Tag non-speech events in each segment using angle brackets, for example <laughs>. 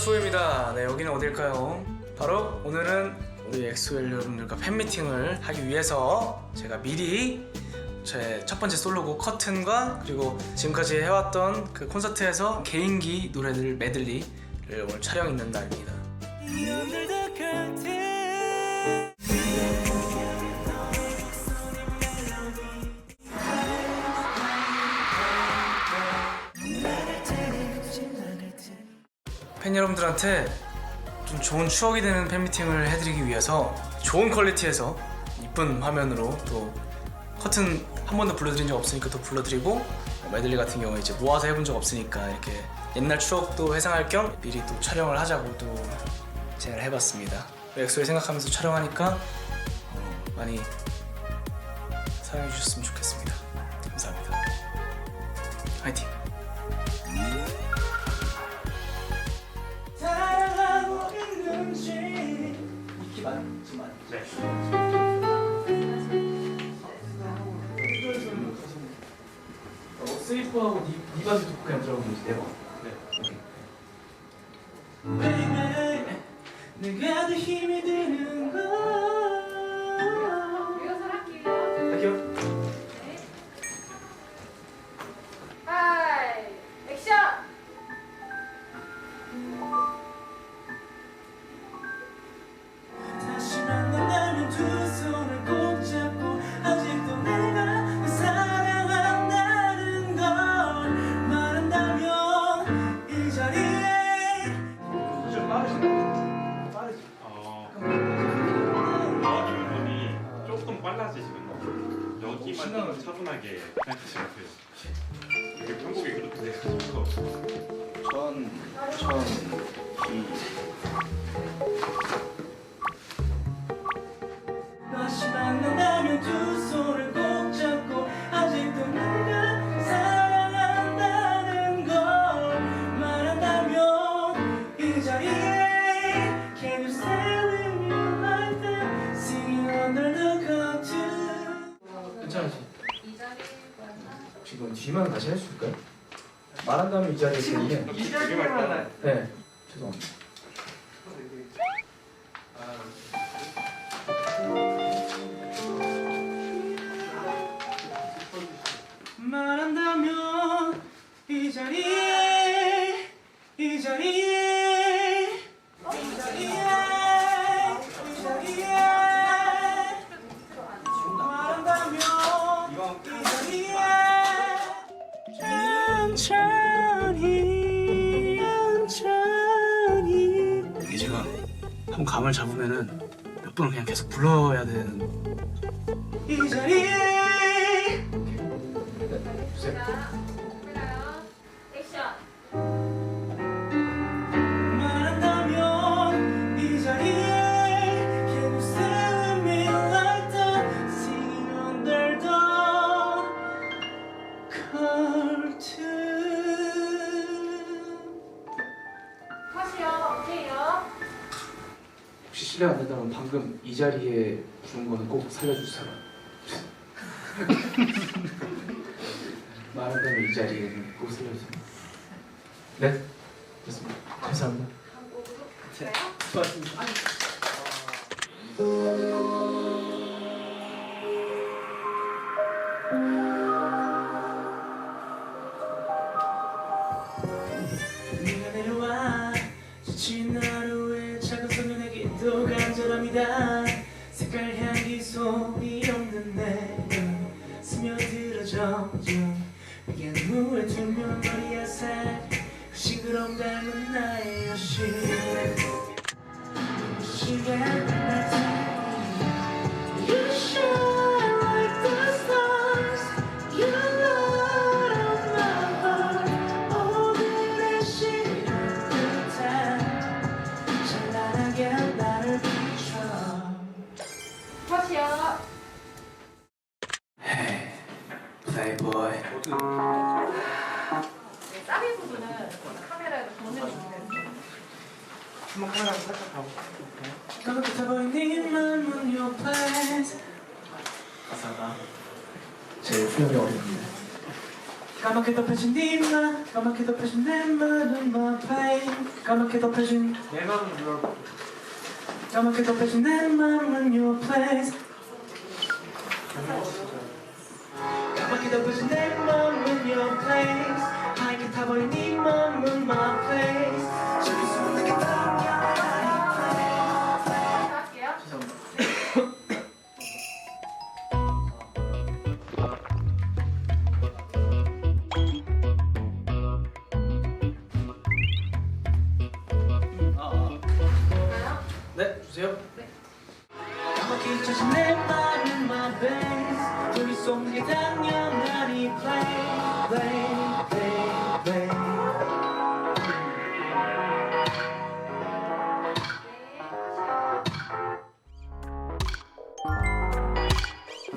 수호입니다. 네 여기는 어딜까요? 바로 오늘은 우리 엑소엘 여러분들과 팬미팅을 하기 위해서 제가 미리 제 첫 번째 솔로곡 커튼과 그리고 지금까지 해왔던 그 콘서트에서 개인기 노래들 메들리를 오늘 촬영 있는 날입니다. 팬 여러분들한테 좀 좋은 추억이 되는 팬미팅을 해드리기 위해서 좋은 퀄리티에서 이쁜 화면으로 또 커튼 한 번도 불러드린 적 없으니까 또 불러드리고 메들리 같은 경우에 이제 모아서 해본 적 없으니까 이렇게 옛날 추억도 회상할 겸 미리 또 촬영을 하자고 또 제안을 해봤습니다. 엑소를 생각하면서 촬영하니까 어, 많이 사랑해 주셨으면 좋겠습니다. 감사합니다. 화이팅! 그냥 빨라지시는 거. 여기만 좀 차분하게 생각하시면 돼요. 이게 편곡이 그렇게 돼서 천, 천, 이. 지금 뒤만 다시 할 수 있을까요? 말한다면 이 자리에 있는데 되게 말까 네 죄송합니다 감을 잡으면은 몇 번을 그냥 계속 불러야 되는 이 자리에 주세요 자, 카메라요. 방금 이 자리에 부른 거는 꼭 살려줄 사람. <laughs> 말한다면 이 자리에는 꼭 살려주세요 네? 됐습니다. 감사합니다. 갈까요? 수고하셨습니다 소리 없는 내눈 스며들어 점점 비간 후에 투명 머리야 살그 싱그러움 닮은 나의 여신. 시간 날 You shine like the stars. You light up my heart. 오늘의 시간 찬란하게 나를 비춰 컷이요. Playboy 네, 사비 부분은 카메라에도 보내주시면 돼요. 주먹 하나 살짝 가고 깜깜해 보이는 맘은 your place. 가사가 제일 표현이 어렵네. 까맣게 덮여진 네맘 까맣게 덮여진 내 맘은 my pain 까맣게 덮여진 내 맘은 your 까맣게 덮여진 내 맘은 your place. 까맣게 덮여진 내 맘은 your place. 하얗게 타버린 네 맘은 my place play play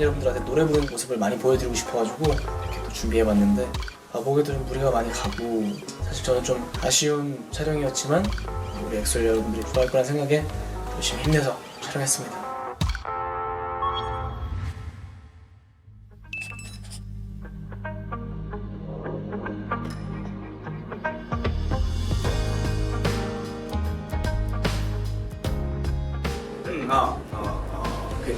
여러분들한테 노래 부르는 모습을 많이 보여드리고 싶어가지고 이렇게 또 준비해봤는데 아, 좀 무리가 많이 가고 사실 저는 좀 아쉬운 촬영이었지만 우리 엑솔 여러분들이 좋아할 거란 생각에 열심히 힘내서 촬영했습니다. 음, 아, 아, 아, 오케이.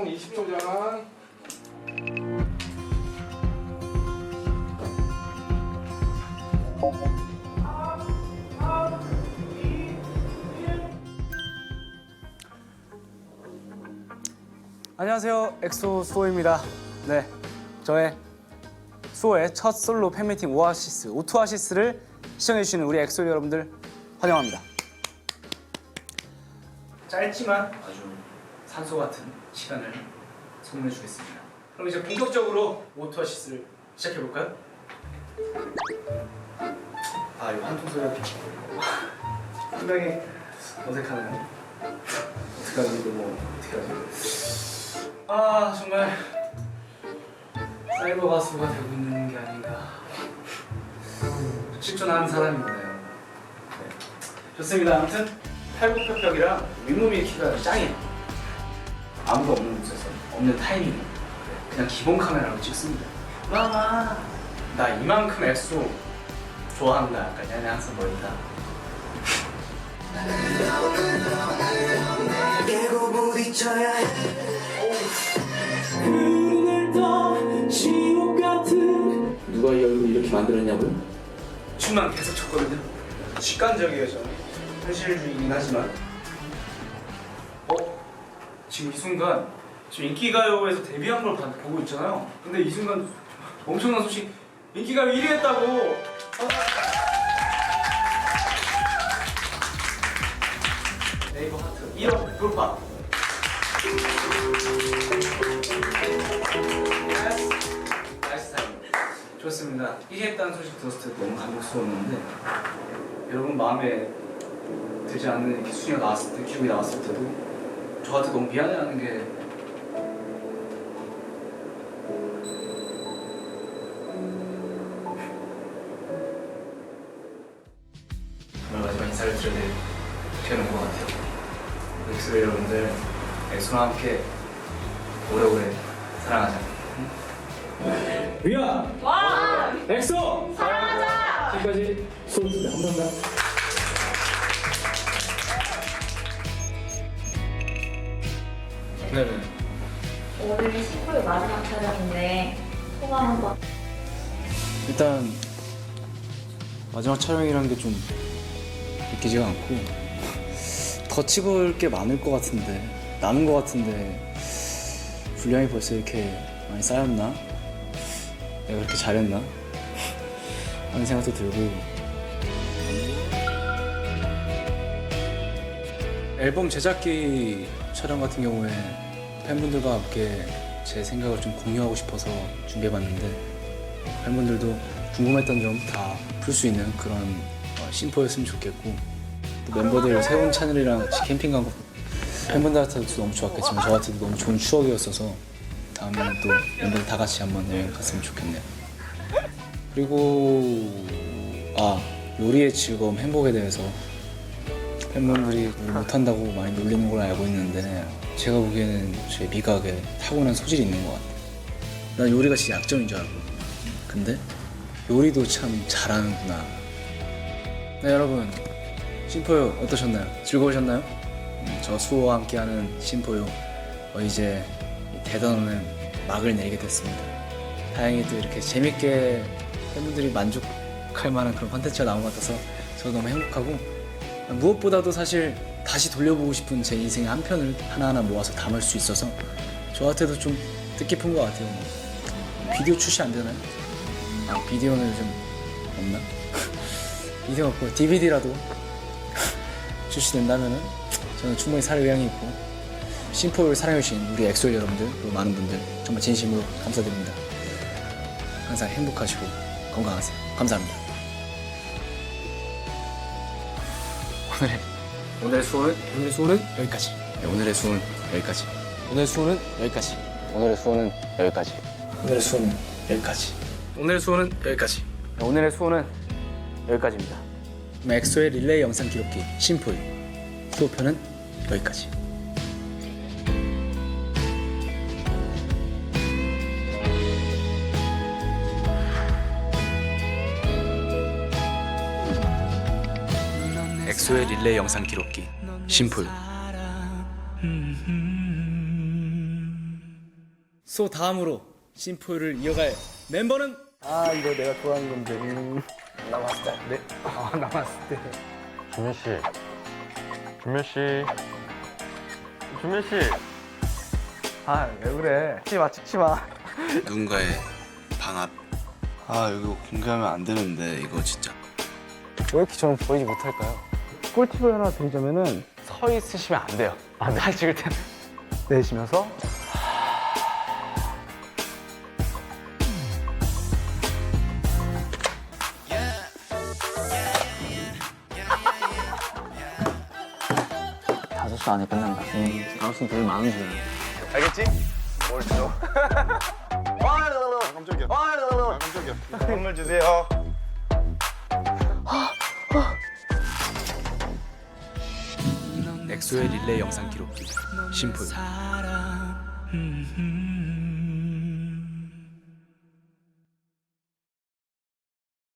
방송 20초 전. 안녕하세요. 엑소 수호입니다. 네 저의 수호의 첫 솔로 팬미팅 오아시스 오투아시스를 시청해주시는 우리 엑소 여러분들 환영합니다. 짧지만 아주 산소 같은 시간을 선물해 주겠습니다. 그럼 이제 본격적으로 오투아시스를 시작해 볼까요? 아 이거 한통 소리가 상당히 어색하네요. 어떡하지 이거 뭐 어떡하지 아 정말 사이버 가수가 되고 있는 게 아닌가. 실존하는 여러분 네. 좋습니다. 아무튼 팔굽혀펴기랑 윗몸 일으키가 짱이에요 아무도 없는 곳에서 없는 타이밍에 그냥 기본 카메라로 찍습니다 마마 나 이만큼 엑소 좋아한다. 약간 얘네 항상 뭐 있다. 깨고 부딪혀야 해 지옥 같은 누가 이 얼굴 이렇게 만들었냐고요? 춤만 계속 췄거든요. 직관적이에요 저는. 현실주의긴 하지만. 어? 지금 이 순간 지금 인기가요에서 데뷔한 걸 봐- 보고 있잖아요. 근데 이 순간 엄청난 소식 인기가요 1위 했다고! 네이버 하트 1억 돌파. 좋습니다. 1위 했다는 소식 들었을 때 너무 감격스러웠는데 여러분 마음에 들지 않는 순위가 나왔을 때 기록이 나왔을 때도 저한테 너무 미안해하는 게 정말 마지막 인사를 드려야 되는 것 같아요. 엑소 여러분들, 엑소와 함께 오래오래 사랑하자. 위아! 와! 엑소! 사랑하자! 지금까지 수고했습니다. 감사합니다. 마지막 촬영인데 소감 한번 일단 마지막 촬영이라는 게좀 믿기지가 않고 더 찍을 게 많을 것 같은데 남은 것 같은데 분량이 벌써 이렇게 많이 쌓였나? 내가 그렇게 잘했나? <laughs> 하는 생각도 들고 앨범 제작기 촬영 같은 경우에 팬분들과 함께 제 생각을 좀 공유하고 싶어서 준비해봤는데 팬분들도 궁금했던 점 다 풀 수 있는 그런 어, 심포였으면 좋겠고 또 멤버들 세운 채널이랑 캠핑 간 거 팬분들한테도 너무 좋았겠지만 저한테도 너무 좋은 추억이었어서 다음에는 또 멤버들 다 같이 한번 여행 갔으면 좋겠네요. 그리고 아 요리의 즐거움 행복에 대해서 팬분들이 못한다고 많이 놀리는 걸 알고 있는데 제가 보기에는 제 미각에 타고난 소질이 있는 것 같아요. 난 요리가 진짜 약점인 줄 알고 근데 요리도 참 잘하는구나. 네 여러분 심포요 어떠셨나요? 즐거우셨나요? 음, 저 수호와 함께하는 심포요 어, 이제 이 대단원은 막을 내리게 됐습니다. 다행히 또 이렇게 재밌게 팬분들이 만족할 만한 그런 컨텐츠가 나온 것 같아서 저도 너무 행복하고 무엇보다도 사실 다시 돌려보고 싶은 제 인생의 한 편을 하나하나 모아서 담을 수 있어서 저한테도 좀 뜻깊은 것 같아요. 뭐. 비디오 출시 안 되나요? 아, 비디오는 요즘 없나? <laughs> 비디오 없고 DVD라도 <laughs> 출시된다면은 저는 충분히 살 의향이 있고 심포를 사랑해주신 우리 엑솔 여러분들 그리고 많은 분들 정말 진심으로 감사드립니다. 항상 행복하시고 건강하세요. 감사합니다. 오늘의 오늘의 수호는 오늘의 수호는 여기까지. 네, 오늘의 수호는 여기까지. 오늘의 수호는 여기까지. 오늘의 수호는 여기까지. 오늘의 수호는 여기까지. 오늘의 수호는 여기까지. 네, 오늘의 수호는 여기까지입니다. 엑소의 릴레이 영상 기록기 심포유 수호편은 여기까지. 엑소의 릴레이 영상 기록기 심포유 소 다음으로 심포유를 이어갈 멤버는 아 이거 내가 좋아하는 건데 음. 남았을 때 네? 아 남았을 때 준현 씨, 준현 씨, 준현 씨. 아 왜 그래 찍지 마 찍지 마 누군가의 방 앞. 아 이거 공개하면 안 되는데 이거 진짜. 왜 이렇게 저는 보이지 못할까요? 꿀팁을 하나 드리자면은 서 있으시면 안 돼요 아, 날 찍을 때는 내쉬면서 다섯 시 안에 끝난다 응 다섯 시는 되게 많은 시간 알겠지? 뭘 줘? 아 깜짝이야. 아 깜짝이야. 선물 주세요. 엑소의 릴레이 영상 기록기. 심포유